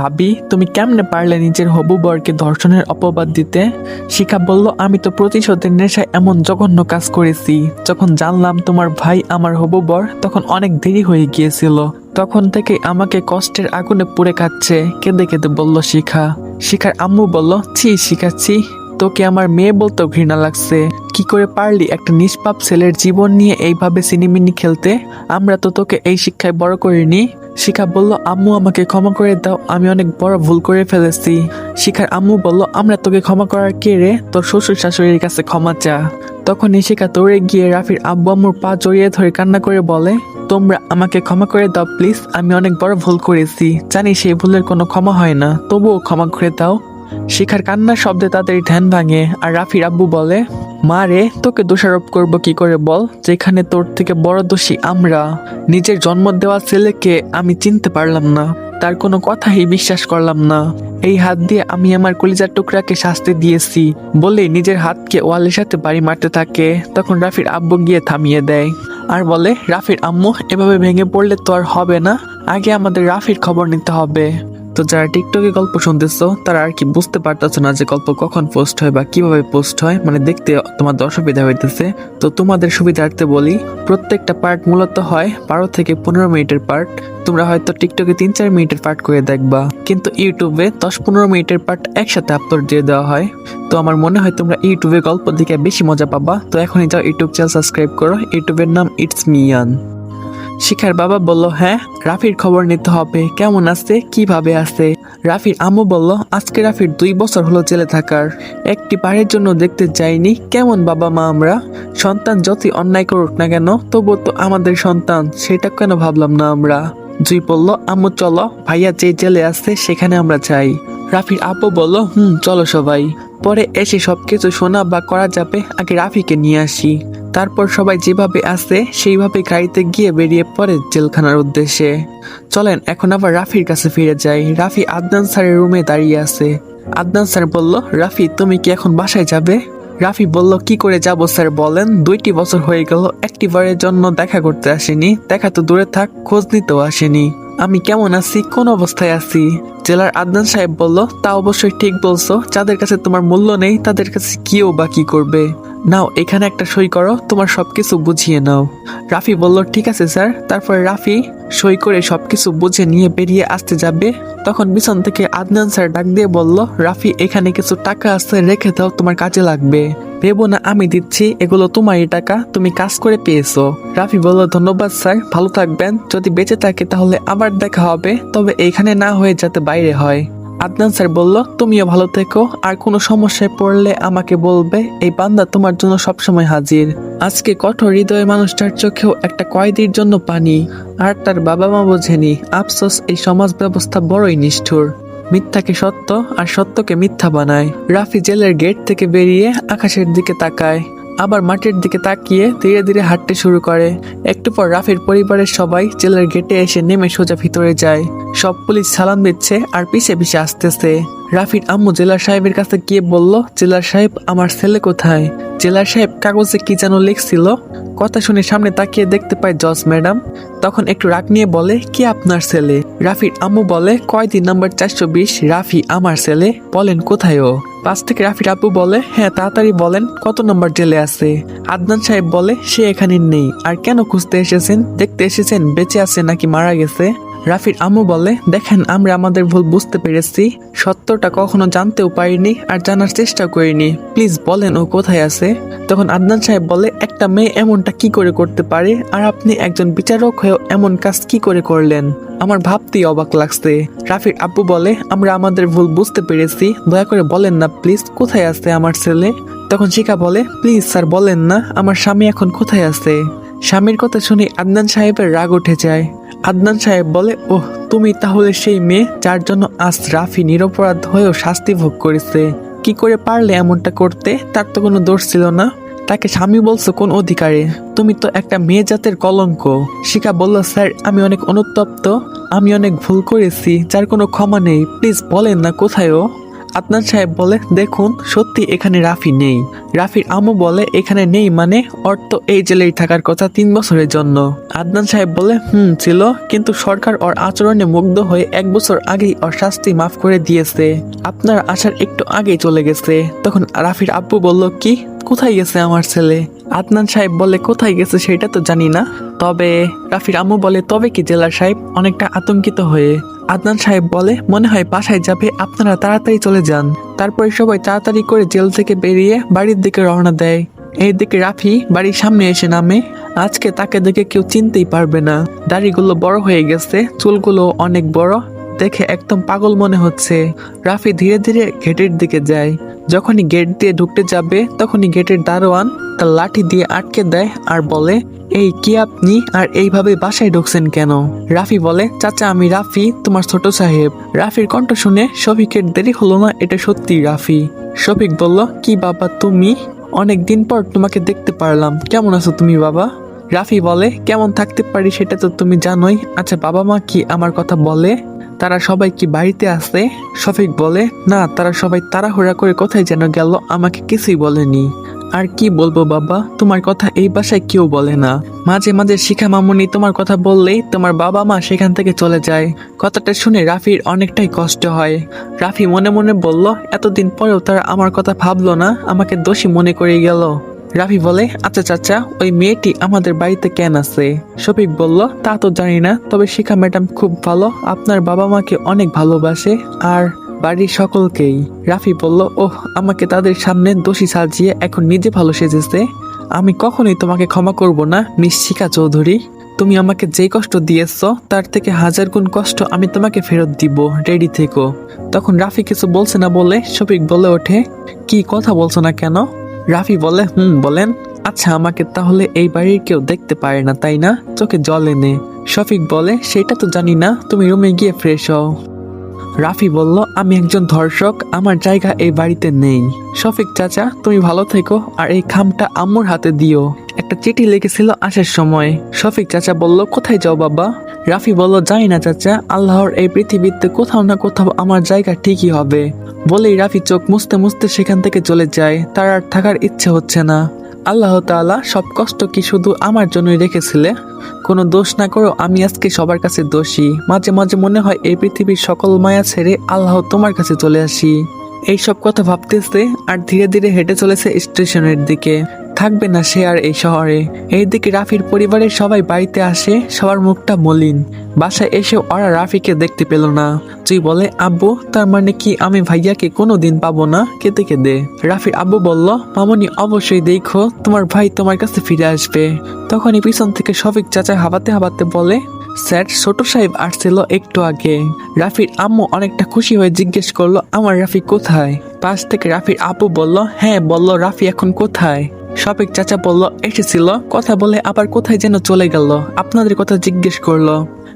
ভাবি, তুমি কেমনে পারলে নিজের হবু বরকে ধর্ষণের অপবাদ দিতে? শিখা বলল, আমি তো প্রতিশোধের নেশায় এমন জঘন্য কাজ করেছি। যখন জানলাম তোমার ভাই আমার হবু বর, তখন অনেক দেরি হয়ে গিয়েছিল। তখন থেকে আমাকে কষ্টের আগুনে পুড়ে খাচ্ছে। কেঁদে কেঁদে বলল শিখা। শিখার আম্মু বলল, ছি শিখাচ্ছি তোকে আমার মেয়ে বলতেও ঘৃণা লাগছে। কি করে পারলি একটা নিষ্পাপ ছেলের জীবন নিয়ে এইভাবে সিনেমিনি খেলতে? আমরা তো তোকে এই শিক্ষায় বড় করিনি। শিখা বলল, আম্মু, আমাকে ক্ষমা করে দাও। আমি অনেক বড় ভুল করে ফেলেছি। শিখার আম্মু বলল, আমরা তোকে ক্ষমা করার কে রে? তোর শ্বশুর শাশুড়ির কাছে ক্ষমা চা। তখন শিখা দৌড়ে গিয়ে রাফির আব্বু আম্মুর পা জড়িয়ে ধরে কান্না করে বলে, তোমরা আমাকে ক্ষমা করে দাও, প্লিজ। আমি অনেক বড় ভুল করেছি। জানি সেই ভুলের কোনো ক্ষমা হয় না। তবুও ক্ষমা করে দাও। শিখার কান্নার শব্দে তাদের ধ্যান ভাঙে। আর রাফির আব্বু বলে, মা রে, তোকে দোষারোপ করব কি করে বল? যেখানে তোর থেকে বড় দোষী আমরা। নিজের জন্ম দেওয়া ছেলেকে আমি চিনতে পারলাম না। তার কোনো কথাই বিশ্বাস করলাম না। এই হাত দিয়ে আমি আমার কলিজার টুকরাকে শাস্তি দিয়েছি। বলে নিজের হাতকে ওয়ালের সাথে বাড়ি মারতে থাকে। তখন রাফির আব্বু গিয়ে থামিয়ে দেয়। আর বলে, রাফির আম্মু, এভাবে ভেঙে পড়লে তো আর হবে না। আগে আমাদের রাফির খবর নিতে হবে। তো যারা টিকটকে গল্প শুনতেছো, তারা আর কি বুঝতে পারতেছো না যে গল্প কখন পোস্ট হয় বা কীভাবে পোস্ট হয় মানে দেখতে তোমাদের অসুবিধা হইতেছে। তো তোমাদের সুবিধার্থে বলি, প্রত্যেকটা পার্ট মূলত হয় বারো থেকে পনেরো মিনিটের পার্ট তোমরা হয়তো টিকটকে তিন চার মিনিটের পার্ট করে দেখবা, কিন্তু ইউটিউবে দশ পনেরো মিনিটের পার্ট একসাথে আপলোড দিয়ে দেওয়া হয়। তো আমার মনে হয় তোমরা ইউটিউবে গল্প দিকে বেশি মজা পাবা। তো এখনই যাও ইউটিউব চ্যানেল সাবস্ক্রাইব করো। ইউটিউবের নাম ইটস মিয়ান শিখার বাবা বলল হ্যাঁ রাফির খবর নিতে হবে। কেমন আছে? কীভাবে আছে? রাফির আম্মু বলল, আজকে রাফির দুই বছর হলো জেলে থাকার। একটি বারের জন্য দেখতে যাইনি। কেমন বাবা মা আমরা? সন্তান যতই অন্যায় করুক না কেন, তবুও তো আমাদের সন্তান। সেটা কেন ভাবলাম না আমরা? জুই বলল, আম্মু, চলো। ভাইয়া যে জেলে আছে, সেখানে আমরা যাই। রাফির আব্বু বলল, হুম, চলো সবাই। পরে এসে সব কিছু শোনা বা করা যাবে, আগে রাফিকে নিয়ে আসি। তারপর সবাই যেভাবে আসে সেইভাবে গাড়িতে গিয়ে বেরিয়ে পড়ে জেলখানার উদ্দেশ্যে। চলেন, এখন আবার রাফির কাছে ফিরে যাই। রাফি আদনান স্যারের রুমে দাঁড়িয়ে আছে। আদনান স্যার বলল, রাফি, তুমি কি এখন বাসায় যাবে? রাফি বলল, কি করে যাব স্যার বলেন? দুইটি বছর হয়ে গেল একটি বারের জন্য দেখা করতে আসেনি। দেখা তো দূরে থাক, খোঁজ নিতেও আসেনি। আমি কেমন আছি? কোন অবস্থায় আছি? জেলার আদনান সাহেব বলল, তা অবশ্যই ঠিক বলছো। যাদের কাছে তোমার মূল্য নেই, তাদের কাছে কিও বা কি করবে? নাও, এখানে একটা সই করো, তোমার সবকিছু বুঝিয়ে নাও। রাফি বলল, ঠিক আছে স্যার। তারপরে রাফি সই করে সব কিছু বুঝে নিয়ে বেরিয়ে আসতে যাবে। তখন পিছন থেকে আদনান স্যার ডাক দিয়ে বলল, রাফি, এখানে কিছু টাকা আছে, রেখে দাও, তোমার কাজে লাগবে। ভেবো না, আমি দিচ্ছি, এগুলো তোমারই টাকা, তুমি কাজ করে পেয়েছ। রাফি বলল, ধন্যবাদ স্যার, ভালো থাকবেন। যদি বেঁচে থাকে তাহলে আবার দেখা হবে, তবে এখানে না হয়ে যাতে বাইরে হয়। আদনান স্যার বলল, তুমিও ভালো থেকো। আর কোনো সমস্যায় পড়লে আমাকে বলবে। এই বান্দা তোমার জন্য সবসময় হাজির। আজকে কঠোর হৃদয় মানুষটার চোখেও একটা কয়েদির জন্য পানি। আর তার বাবা মা বোঝেনি। আফসোস, এই সমাজ ব্যবস্থা বড়ই নিষ্ঠুর। মিথ্যাকে সত্য, আর সত্যকে মিথ্যা বানায়। রাফি জেলের গেট থেকে বেরিয়ে আকাশের দিকে তাকায়। আবার মাটির দিকে তাকিয়ে ধীরে ধীরে হাঁটতে শুরু করে। একটু পর রাফির পরিবারের সবাই জেলের গেটে এসে নেমে সোজা ভিতরে যায়। সব পুলিশ সালাম দিচ্ছে আর পিছে পিছে আসতেছে। রাফির আম্মু জেলার সাহেবের কাছে গিয়ে বলল, জেলার সাহেব, আমার ছেলে কোথায়? জেলার সাহেব কাগজে কি যেন লিখছিল? কথা শুনে সামনে তাকিয়ে দেখতে পায় জজ ম্যাডাম। তখন একটু রাগ নিয়ে বলে, কি আপনার ছেলে? রাফির আম্মু বলে, কয়দিন নাম্বার চারশো বিশ, রাফি আমার ছেলে, বলেন কোথায় ও? পাশ থেকে রাফির আপু বলে হ্যাঁ তাড়াতাড়ি বলেন, কত নম্বর জেলে আছে? আদনান সাহেব বলে, সে এখানে নেই, আর কেন খুঁজতে এসেছেন? দেখতে এসেছেন, বেঁচে আছে নাকি মারা গেছে? রাফির আম্মু বলে, দেখেন, আমরা আমাদের ভুল বুঝতে পেরেছি। সত্যটা কখনো জানতেও পারিনি আর জানার চেষ্টা করিনি। প্লিজ বলেন ও কোথায় আছে? তখন আদনান সাহেব বলে, একটা মেয়ে এমনটা কি করে করতে পারে? আর আপনি একজন বিচারক হয়েও এমন কাজ কি করে করলেন? আমার ভাবতেই অবাক লাগছে। রাফির আব্বু বলে, আমরা আমাদের ভুল বুঝতে পেরেছি। দয়া করে বলেন না, প্লিজ, কোথায় আছে আমার ছেলে? তখন শিখা বলে, প্লিজ, স্যার, বলেন না, আমার স্বামী এখন কোথায় আছে? স্বামীর কথা শুনে আদনান সাহেবের রাগ উঠে যায়। আদনান সাহেব বলে, ওহ, তুমি তাহলে সেই মেয়ে যার জন্য আজ রাফি নিরপরাধ হয়েও শাস্তি ভোগ করেছে। কি করে পারলে এমনটা করতে? তার তো কোনো দোষ ছিল না। তাকে স্বামী বলছো কোন অধিকারে? তুমি তো একটা মেয়ে জাতের কলঙ্ক। শিখা বলল, স্যার, আমি অনেক অনুতপ্ত। আমি অনেক ভুল করেছি, যার কোনো ক্ষমা নেই। প্লিজ বলেন না কোথায় ও? আদনান সাহেব বলে, দেখুন, সত্যি এখানে রাফি নেই। রাফির আমু বলে, এখানে নেই মানে অর্থ এই জেলেই থাকার কথা তিন বছরের জন্য। আদনান সাহেব বলে, হুম, ছিল, কিন্তু সরকার ওর আচরণে মুগ্ধ হয়ে এক বছর আগেই ওর শাস্তি মাফ করে দিয়েছে। আপনার আসার একটু আগেই চলে গেছে। তখন রাফির আব্বু বলল, কি? কোথায় গেছে আমার ছেলে? আদনান সাহেব বলে, কোথায় গেছে সেটা তো জানি না। তবে, রাফির আম্মু বলে, তবে কি জেলার সাহেব অনেকটা আতঙ্কিত হয়ে আদনান সাহেব বলে, মনে হয় বাসায় যাবে, আপনারা তাড়াতাড়ি চলে যান। তারপরে সবাই তাড়াতাড়ি করে জেল থেকে বেরিয়ে বাড়ির দিকে রওনা দেয়। এই দিকে রাফি বাড়ির সামনে এসে নামে। আজকে তাকে দেখে কেউ চিনতেই পারবে না। দাড়িগুলো বড় হয়ে গেছে, চুলগুলো অনেক বড়। দেখে একদম পাগল মনে হচ্ছে। রাফি ধীরে ধীরে ঘেটের দিকে যায়। যখনই গেট দিয়ে ঢুকতে যাবে, তখনই গেটের দারোয়ান তার লাঠি দিয়ে আটকে দেয় আর বলে, এই কি আপনি? আর এইভাবে বাসায় ঢুকছেন কেন? রাফি বলে, চাচা, আমি রাফি, তোমার ছোট সাহেব। রাফির কণ্ঠ শুনে শফিকের দেরি হলো না, এটা সত্যি রাফি। শফিক বলল, কি বাবা তুমি? অনেক দিন পর তোমাকে দেখতে পারলাম। কেমন আছো তুমি বাবা? রাফি বলে, কেমন থাকতে পারি সেটা তো তুমি জানোই। আচ্ছা বাবা মা কি আমার কথা বলে? তারা সবাই কি বাড়িতে আছে? শফিক বলে, না, তারা সবাই তাড়াহুড়া করে কোথায় যেন গেল, আমাকে কিছুই বলেনি। আর কি বলব বাবা, তোমার কথা এই বাসায় কেউ বলে না। মাঝে মাঝে শিখা মামুনি তোমার কথা বললেই তোমার বাবা মা সেখান থেকে চলে যায়। কথাটা শুনে রাফির অনেকটাই কষ্ট হয়। রাফি মনে মনে বলল, এতদিন পরেও তারা আমার কথা ভাবলো না, আমাকে দোষী মনে করে গেল। রাফি বলে আচ্ছা চাচা, ওই মেয়েটি আমাদের বাড়িতে কেন আছে? শফিক বলল, তা তো জানি না, তবে শিখা ম্যাডাম খুব ভালো, আপনার বাবা মাকে অনেক ভালোবাসে আর বাড়ির সকলকেই। রাফি বলল, ওহ, আমাকে তাদের সামনে দোষী সাজিয়ে এখন নিজে ভালো সেজেছে। আমি কখনোই তোমাকে ক্ষমা করব না, মিস শিখা চৌধুরী। তুমি আমাকে যে কষ্ট দিয়েছ, তার থেকে হাজার গুণ কষ্ট আমি তোমাকে ফেরত দিব, রেডি থেকো। তখন রাফি কিছু বলছে না বলে শফিক বলে ওঠে, কি কথা বলছো না কেন? রাফি বলে, হুম, বলেন। আচ্ছা আমাকে তাহলে এই বাড়ির কেউ দেখতে পারে না, তাই না? চোখে জল এনে। শফিক বলে, সেটা তো জানি না, তুমি রুমে গিয়ে ফ্রেশ হও। রাফি বলল, আমি একজন ধর্ষক, আমার জায়গা এই বাড়িতে নেই। শফিক, চাচা, তুমি ভালো থেকো, আর এই খামটা আম্মুর হাতে দিও। একটা চিঠি লিখেছিল আসার সময়। শফিক, চাচা বলল, কোথায় যাও বাবা? রাফি বলল, জানি না, চাচা, আল্লাহর এই পৃথিবীতে কোথাও না কোথাও আমার জায়গা ঠিকই হবে। বলেই রাফি চোখ মুছতে মুছতে সেখান থেকে চলে যায়। তার আর থাকার ইচ্ছে হচ্ছে না। আল্লাহ তালা সব কষ্ট কি শুধু আমার জন্যই রেখেছিলে? কোনো দোষ না করো, আমি আজকে সবার কাছে দোষী। মাঝে মাঝে মনে হয় এই পৃথিবীর সকল মায়া ছেড়ে আল্লাহ তোমার কাছে চলে আসি। এইসব কথা ভাবতেছে আর ধীরে ধীরে হেঁটে চলেছে স্টেশনের দিকে। থাকবে না সে আর এই শহরে। এইদিকে রাফির পরিবারের সবাই বাড়িতে আসে, সবার মুখটা মলিন। বাসায় এসে ওরা রাফিকে দেখতে পেল না। তুই বলে, আব্বু, তার মানে কি আমি ভাইয়াকে কোনো দিন পাবো না? কেঁদে কেঁদে। রাফির আব্বু বলল, মামনি, অবশ্যই দেখো, তোমার ভাই তোমার কাছে ফিরে আসবে। তখনই পিছন থেকে শফিক চাচা হাবাতে হাবাতে বলে, স্যার, ছোট সাহেব আসছিল একটু আগে। রাফির আম্মু অনেকটা খুশি হয়ে জিজ্ঞেস করল, আমার রাফি কোথায়? পাশ থেকে রাফির আব্বু বলল হ্যাঁ বলল রাফি এখন কোথায়? শফিক চাচা বলল এসেছিল কথা বলে আবার কোথায় যেন চলে গেল। আপনাদের কথা জিজ্ঞেস করল।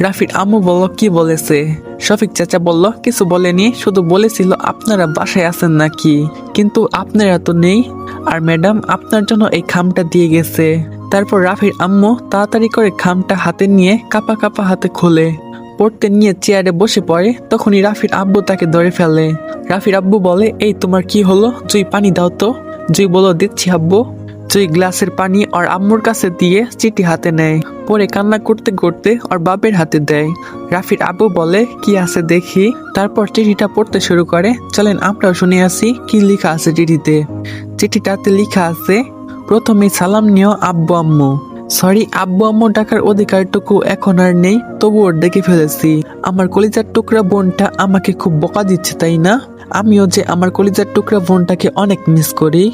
রাফির আম্মু বলল, কি বলেছে? শফিক চাচা বলল, কিছু বলেনি, শুধু বলেছিল, আপনারা বাসায় আছেন নাকি? কিন্তু আপনারা তো নেই। আর ম্যাডাম, আপনার জন্য এই খামটা দিয়ে গেছে। তারপর রাফির আম্মু তাড়াতাড়ি করে খামটা হাতে নিয়ে কাপা কাপা হাতে খোলে। পড়তে নিয়ে চেয়ারে বসে পড়ে, তখনই রাফির আব্বু তাকে ধরে ফেলে। রাফির আব্বু বলে, এই তোমার কি হলো? জুই পানি দাও তো। জুই বলো দিচ্ছি আব্বু। জুই গ্লাসের পানি ওর আম্মুর কাছে দিয়ে চিঠি হাতে নেয়। পরে কান্না করতে করতে ওর বাপের হাতে দেয়। রাফির আব্বু বলে, কি আছে দেখি? তারপর চিঠিটা পড়তে শুরু করে, চলেন, আমরাও শুনে আসি কি লেখা আছে চিঠিতে? চিঠিটাতে লেখা আছে, প্রথমে সালাম নিও আব্বু আম্মু। সরি, আব্বু আম্মু ডাকার অধিকারটুকু এখন আর নেই, তবুও ডেকে ফেলেছি। আমার কলিজার টুকরা বোনটা আমাকে খুব বকা দিচ্ছে, তাই না? আমিও যে আমার কলিজার টুকরা বোনটাকে অনেক মিস করি।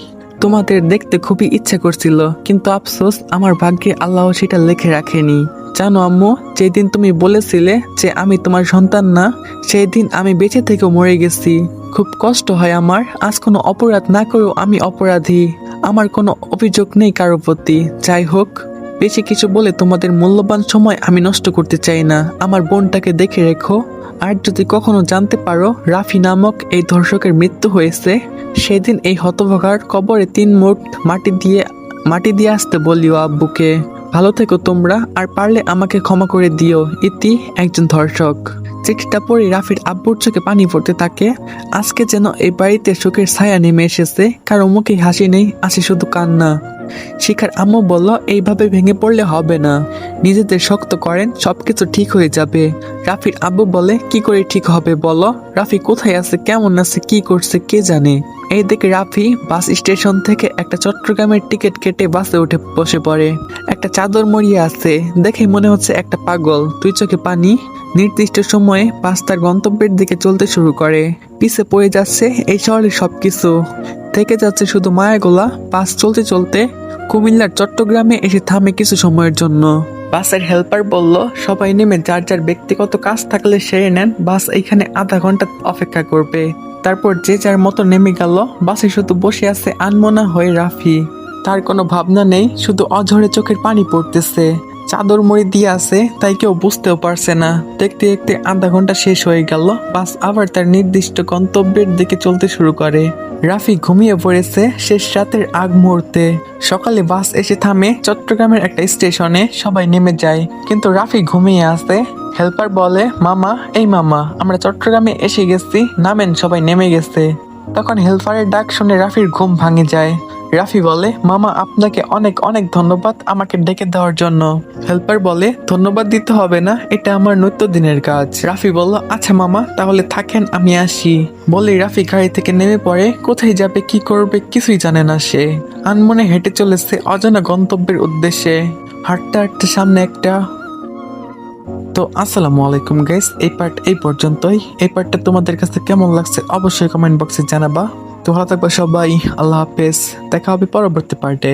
তোমাদের দেখতে খুবই ইচ্ছে করছিল, কিন্তু আফসোস, আমার ভাগ্যে আল্লাহ সেটা লেখে রাখেনি। জানো আম্মু, যেদিন তুমি বলেছিলে যে আমি তোমার সন্তান না সেই দিন আমি বেঁচে থেকেও মরে গেছি। খুব কষ্ট হয় আমার, আজ কোনো অপরাধ না করেও আমি অপরাধী। আমার কোনো অভিযোগ নেই কারও প্রতি। যাই হোক বেশি কিছু বলে তোমাদের মূল্যবান সময় আমি নষ্ট করতে চাই না। আমার বোনটাকে দেখে রেখো। আর যদি কখনো জানতে পারো, রাফি নামক এই ধর্ষকের মৃত্যু হয়েছে, সেদিন এই হতভাগার কবরে তিন মুঠ মাটি দিয়ে মাটি দিয়ে আসতে বলিও আব্বুকে। ভালো থেকো তোমরা, আর পারলে আমাকে ক্ষমা করে দিও। ইতি একজন ধর্ষক। চিঠিটা পড়ে রাফির আব্বুর চোখে পানি পড়তে থাকে। আজকে যেন এই বাড়িতে সুখের ছায়া নেমে এসেছে, কারও মুখে হাসি নেই আছে শুধু কান্না। শিখার আম্মু বলল, এইভাবে ভেঙে পড়লে হবে না। নিজেদের শক্ত করেন, সবকিছু ঠিক হয়ে যাবে। রাফির আব্বু বলে, কি করে ঠিক হবে বলো? রাফি কোথায় আছে, কেমন আছে, কি করছে, কে জানে? এই দিকে রাফি বাস স্টেশন থেকে একটা চট্টগ্রামের টিকিট কেটে বাসে উঠে বসে পড়ে। একটা চাদর মরিয়ে আছে, দেখে মনে হচ্ছে একটা পাগল। তুই চোখে পানি, নির্দিষ্ট সময়ে বাস তার গন্তব্যের দিকে চলতে শুরু করে। পিছে পড়ে যাচ্ছে এই শহরের সবকিছু। থেকে যাচ্ছে শুধু মায়াগোলা, বাস চলতে চলতে কুমিল্লার চট্টগ্রামে এসে থামে কিছু সময়ের জন্য। বাসের হেল্পার বলল, সবাই নেমে যার যার ব্যক্তিগত কাজ থাকলে সেরে নেন, বাস এইখানে আধা ঘণ্টা অপেক্ষা করবে। তারপর যে যার মতো নেমে গেল, বাসে শুধু বসে আছে আনমনা হয়ে রাফি। তার কোনো ভাবনা নেই, শুধু অঝরে চোখের পানি পড়তেছে। চাদর মরি দিয়ে আছে, তাই কেউ বুঝতেও পারছে না। দেখতে দেখতে আধা ঘণ্টা শেষ হয়ে গেল, বাস আবার তার নির্দিষ্ট গন্তব্যের দিকে চলতে শুরু করে। রাফি ঘুমিয়ে পড়েছে শেষ রাতের আগ মুহূর্তে। সকালে বাস এসে থামে চট্টগ্রামের একটা স্টেশনে, সবাই নেমে যায়। কিন্তু রাফি ঘুমিয়ে আছে। হেল্পার বলে, মামা, এই মামা, আমরা চট্টগ্রামে এসে গেছি, নামেন সবাই নেমে গেছে। তখন হেল্পারের ডাক শুনে রাফির ঘুম ভাঙে যায়। রাফি বলে, মামা, আপনাকে অনেক অনেক ধন্যবাদ আমাকে ডেকে দেওয়ার জন্য। হেল্পার বলে, ধন্যবাদ দিতে হবে না, এটা আমার নিত্যদিনের কাজ। রাফি বলল আচ্ছা মামা, তাহলে থাকেন, আমি আসি। বলে রাফি গাড়ি থেকে নেমে পড়ে, কোথায় যাবে, কি করবে, কিছুই জানে না সে। আনমনে হেঁটে চলেছে অজানা গন্তব্যের উদ্দেশ্যে। হাঁটতে হাঁটতে সামনে একটা তো, আসসালামু আলাইকুম গাইস, এই পার্ট এই পর্যন্তই। এই পার্টটা তোমাদের কাছে কেমন লাগছে, অবশ্যই কমেন্ট বক্সে জানাবা। তো ভালো থাকবে সবাই আল্লাহ হাফেজ। দেখা হবে পরবর্তী পার্টে